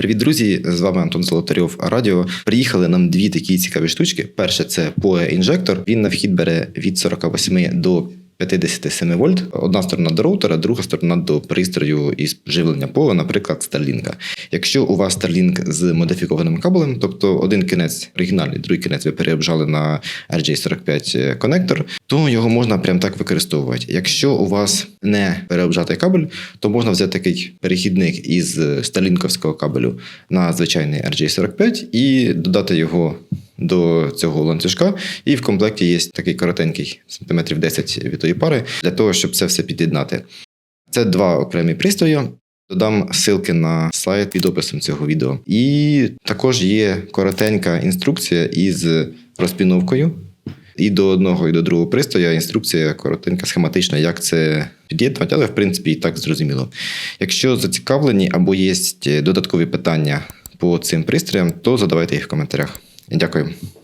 Привіт, друзі! З вами Антон Золотарьов Радіо. Приїхали нам дві такі цікаві штучки. Перше це POE інжектор. Він на вхід бере від 48 до 57 вольт. Одна сторона до роутера, друга сторона до пристрою із живлення POE, наприклад, Starlink. Якщо у вас Starlink з модифікованим кабелем, тобто один кінець оригінальний, другий кінець ви переобжали на RJ45 конектор, то його можна прям так використовувати. Якщо у вас не переобжатий кабель, то можна взяти такий перехідник із сталінковського кабелю на звичайний RJ45 і додати його до цього ланцюжка. І в комплекті є такий коротенький сантиметрів 10 від тої пари для того, щоб це все під'єднати. Це два окремі пристрої. Додам ссылки на сайт під описом цього відео. І також є коротенька інструкція із розпіновкою. І до одного, і до другого пристрою інструкція коротенька, схематична, як це під'єднувати, але в принципі і так зрозуміло. Якщо зацікавлені або є додаткові питання по цим пристроям, то задавайте їх в коментарях. Ďakujem.